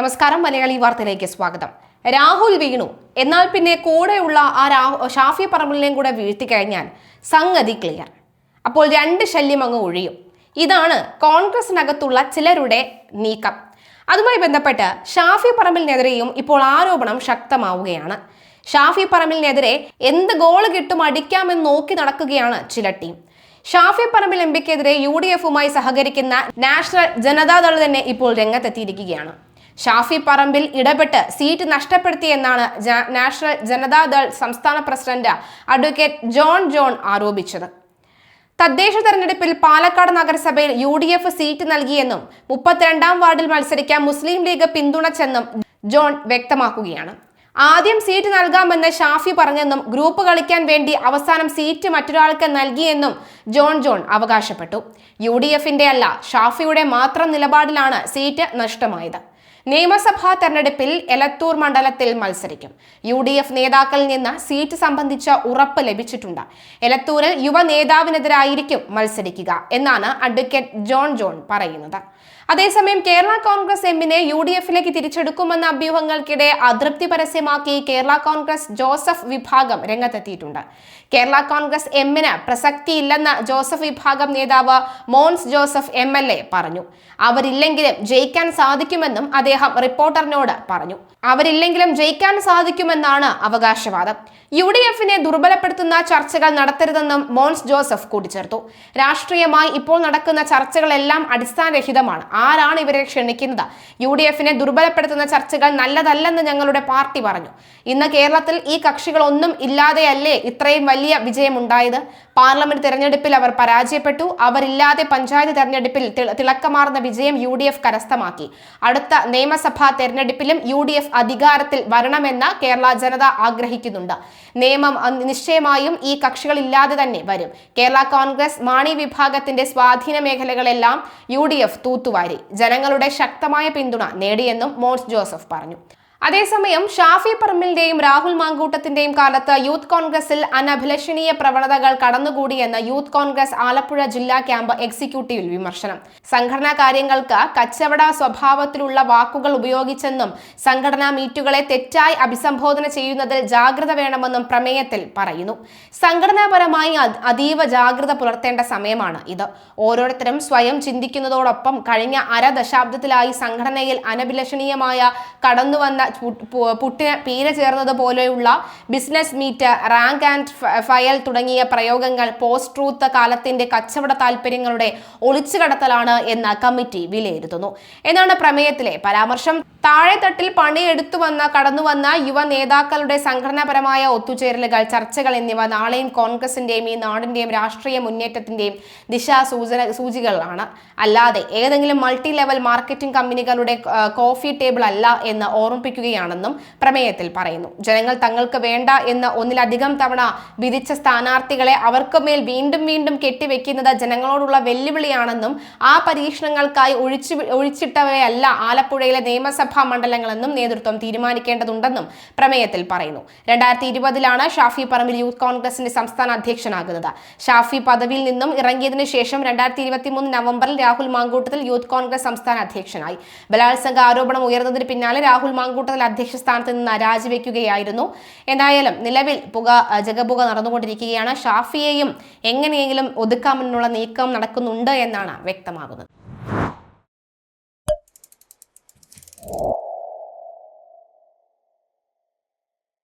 നമസ്കാരം മലയാളി വാർത്തയിലേക്ക് സ്വാഗതം. രാഹുൽ വീണു. എന്നാൽ പിന്നെ കൂടെയുള്ള ആ രാഹു ഷാഫി പറമ്പലിനെയും കൂടെ വീഴ്ത്തി കഴിഞ്ഞാൽ സംഗതി ക്ലിയർ അപ്പോൾ രണ്ട് ശല്യം അങ്ങ് ഒഴിയും. ഇതാണ് കോൺഗ്രസിനകത്തുള്ള ചിലരുടെ നീക്കം. അതുമായി ബന്ധപ്പെട്ട് ഷാഫി പറമ്പലിനെതിരെയും ഇപ്പോൾ ആരോപണം ശക്തമാവുകയാണ്. ഷാഫി പറമ്പലിനെതിരെ എന്ത് ഗോൾ കിട്ടും അടിക്കാമെന്ന് നോക്കി നടക്കുകയാണ് ചില ടീം ഷാഫി പറമ്പിൽ എം പിക്കെതിരെ യു ഡി എഫുമായി സഹകരിക്കുന്ന നാഷണൽ ജനതാദൾ തന്നെ ഇപ്പോൾ രംഗത്തെത്തിയിരിക്കുകയാണ്. ഷാഫി പറമ്പിൽ ഇടപെട്ട് സീറ്റ് നഷ്ടപ്പെടുത്തിയെന്നാണ് നാഷണൽ ജനതാദൾ സംസ്ഥാന പ്രസിഡന്റ് അഡ്വക്കേറ്റ് ജോൺ ജോൺ ആരോപിച്ചത്. തദ്ദേശ തെരഞ്ഞെടുപ്പിൽ പാലക്കാട് നഗരസഭയിൽ യു ഡി എഫ് സീറ്റ് നൽകിയെന്നും മുപ്പത്തിരണ്ടാം വാർഡിൽ മത്സരിക്കാൻ മുസ്ലിം ലീഗ് പിന്തുണച്ചെന്നും ജോൺ വ്യക്തമാക്കുകയാണ്. ആദ്യം സീറ്റ് നൽകാമെന്ന് ഷാഫി പറഞ്ഞെന്നും ഗ്രൂപ്പ് കളിക്കാൻ വേണ്ടി അവസാനം സീറ്റ് മറ്റൊരാൾക്ക് നൽകിയെന്നും ജോൺ ജോൺ അവകാശപ്പെട്ടു. യു ഡി എഫിന്റെ അല്ല ഷാഫിയുടെ മാത്രം നിലപാടിലാണ് സീറ്റ് നഷ്ടമായത്. നിയമസഭാ തെരഞ്ഞെടുപ്പിൽ എലത്തൂർ മണ്ഡലത്തിൽ മത്സരിക്കും. യു ഡി എഫ് നേതാക്കളിൽ നിന്ന് സീറ്റ് സംബന്ധിച്ച ഉറപ്പ് ലഭിച്ചിട്ടുണ്ട്. എലത്തൂരിൽ യുവ നേതാവിനെതിരായിരിക്കും മത്സരിക്കുക എന്നാണ് അഡ്വക്കേറ്റ് ജോൺ ജോൺ പറയുന്നത്. അതേസമയം കേരള കോൺഗ്രസ് എമ്മിനെ യു ഡി എഫിലേക്ക് തിരിച്ചെടുക്കുമെന്ന അഭ്യൂഹങ്ങൾക്കിടെ അതൃപ്തി പരസ്യമാക്കി കേരള കോൺഗ്രസ് ജോസഫ് വിഭാഗം രംഗത്തെത്തിയിട്ടുണ്ട്. കേരള കോൺഗ്രസ് എമ്മിന് പ്രസക്തിയില്ലെന്ന് ജോസഫ് വിഭാഗം നേതാവ് Mons Joseph M L A പറഞ്ഞു. അവരില്ലെങ്കിലും ജയിക്കാൻ സാധിക്കുമെന്നും അദ്ദേഹം റിപ്പോർട്ടറിനോട് പറഞ്ഞു. അവരില്ലെങ്കിലും ജയിക്കാൻ സാധിക്കുമെന്നാണ് അവകാശവാദം. യു ഡി എഫിനെ ദുർബലപ്പെടുത്തുന്ന ചർച്ചകൾ നടത്തരുതെന്നും മോൺസ് ജോസഫ് കൂട്ടിച്ചേർത്തു. രാഷ്ട്രീയമായി ഇപ്പോൾ നടക്കുന്ന ചർച്ചകളെല്ലാം അടിസ്ഥാനരഹിതമാണ്. ആരാണ് ഇവരെ ക്ഷണിക്കുന്നത്? യു ഡി എഫിനെ ദുർബലപ്പെടുത്തുന്ന ചർച്ചകൾ നല്ലതല്ലെന്ന് ഞങ്ങളുടെ പാർട്ടി പറഞ്ഞു. ഇന്ന് കേരളത്തിൽ ഈ കക്ഷികളൊന്നും ഇല്ലാതെയല്ലേ ഇത്രയും വലിയ വിജയമുണ്ടായത്? പാർലമെന്റ് തെരഞ്ഞെടുപ്പിൽ അവർ പരാജയപ്പെട്ടു. അവരില്ലാതെ പഞ്ചായത്ത് തെരഞ്ഞെടുപ്പിൽ തിളക്കമാർന്ന വിജയം യു ഡി എഫ് കരസ്ഥമാക്കി. അടുത്ത നിയമസഭാ തെരഞ്ഞെടുപ്പിലും യു ഡി എഫ് അധികാരത്തിൽ വരണമെന്ന് കേരള ജനത ആഗ്രഹിക്കുന്നുണ്ട്. നിയമം നിശ്ചയമായും ഈ കക്ഷികൾ ഇല്ലാതെ തന്നെ വരും. കേരള കോൺഗ്രസ് മാണി വിഭാഗത്തിന്റെ സ്വാധീന മേഖലകളെല്ലാം യു ഡി എഫ് തൂത്തുവാരി ജനങ്ങളുടെ ശക്തമായ പിന്തുണ നേടിയെന്നും മോൻസ് ജോസഫ് പറഞ്ഞു അതേസമയം ഷാഫി പറമ്പിലിന്റെയും രാഹുൽ മാങ്കൂട്ടത്തിന്റെയും കാലത്ത് യൂത്ത് കോൺഗ്രസിൽ അനഭിലഷണീയ പ്രവണതകൾ കടന്നുകൂടിയെന്ന് യൂത്ത് കോൺഗ്രസ് ആലപ്പുഴ ജില്ലാ ക്യാമ്പ് എക്സിക്യൂട്ടീവിൽ വിമർശനം. സംഘടനാ കാര്യങ്ങൾക്ക് കച്ചവട സ്വഭാവത്തിലുള്ള വാക്കുകൾ ഉപയോഗിച്ചെന്നും സംഘടനാ മീറ്റുകളെ തെറ്റായി അഭിസംബോധന ചെയ്യുന്നതിൽ ജാഗ്രത വേണമെന്നും പ്രമേയത്തിൽ പറയുന്നു. സംഘടനാപരമായി അതീവ ജാഗ്രത പുലർത്തേണ്ട സമയമാണ് ഇത്. ഓരോരുത്തരും സ്വയം ചിന്തിക്കുന്നതോടൊപ്പം കഴിഞ്ഞ അര ദശാബ്ദത്തിലായി സംഘടനയിൽ അനഭിലഷണീയമായ കടന്നുവന്ന പുട്ടിന് പീര ചേർന്നത് പോലെയുള്ള business meet rank and file തുടങ്ങിയ പ്രയോഗങ്ങൾ പോസ്റ്റ് ട്രൂത്ത് കാലത്തിന്റെ കച്ചവട താല്പര്യങ്ങളുടെ ഒളിച്ചുകടത്തലാണ് എന്ന് കമ്മിറ്റി വിലയിരുത്തുന്നു. എന്നാണ് പ്രമേയത്തിലെ പരാമർശം. താഴെത്തട്ടിൽ പണിയെടുത്തു വന്ന കടന്നു വന്ന യുവ നേതാക്കളുടെ സംഘടനാപരമായ ഒത്തുചേരലുകൾ ചർച്ചകൾ എന്നിവ നാളെയും കോൺഗ്രസിന്റെയും ഈ നാടിന്റെയും രാഷ്ട്രീയ മുന്നേറ്റത്തിന്റെയും ദിശാ സൂചന സൂചികളാണ് അല്ലാതെ ഏതെങ്കിലും മൾട്ടി ലെവൽ മാർക്കറ്റിംഗ് കമ്പനികളുടെ കോഫി ടേബിൾ അല്ല എന്ന് ഓർമ്മിപ്പിക്കുകയാണെന്നും പ്രമേയത്തിൽ പറയുന്നു. ജനങ്ങൾ തങ്ങൾക്ക് വേണ്ട എന്ന് ഒന്നിലധികം തവണ വിധിച്ച സ്ഥാനാർത്ഥികളെ അവർക്ക് മേൽ വീണ്ടും വീണ്ടും കെട്ടിവെക്കുന്നത് ജനങ്ങളോടുള്ള വെല്ലുവിളിയാണെന്നും ആ പരീക്ഷണങ്ങൾക്കായി ഒഴിച്ചു ഒഴിച്ചിട്ടവയല്ല ആലപ്പുഴയിലെ നിയമസഭാ മണ്ഡലങ്ങളെന്നും നേതൃത്വം തീരുമാനിക്കേണ്ടതുണ്ടെന്നും പ്രമേയത്തിൽ പറയുന്നു. രണ്ടായിരത്തി ഇരുപതിലാണ് ഷാഫി പറമ്പിൽ യൂത്ത് കോൺഗ്രസിന്റെ സംസ്ഥാന അധ്യക്ഷനാകുന്നത്. ഷാഫി പദവിയിൽ നിന്നും ഇറങ്ങിയതിനു ശേഷം രണ്ടായിരത്തി ഇരുപത്തി മൂന്ന് നവംബറിൽ രാഹുൽ മാങ്കൂട്ടത്തിൽ യൂത്ത് കോൺഗ്രസ് സംസ്ഥാന അധ്യക്ഷനായി. ബലാത്സംഗ ആരോപണം ഉയർന്നതിന് പിന്നാലെ രാഹുൽ മാങ്കൂട്ടത്തിൽ അധ്യക്ഷ സ്ഥാനത്ത് നിന്ന് രാജിവെക്കുകയായിരുന്നു. എന്തായാലും നിലവിൽ പുക ജഗപുക നടന്നുകൊണ്ടിരിക്കുകയാണ്. ഷാഫിയെയും എങ്ങനെയെങ്കിലും ഒതുക്കാമെന്നുള്ള നീക്കം നടക്കുന്നുണ്ട് എന്നാണ് വ്യക്തമാകുന്നത്. you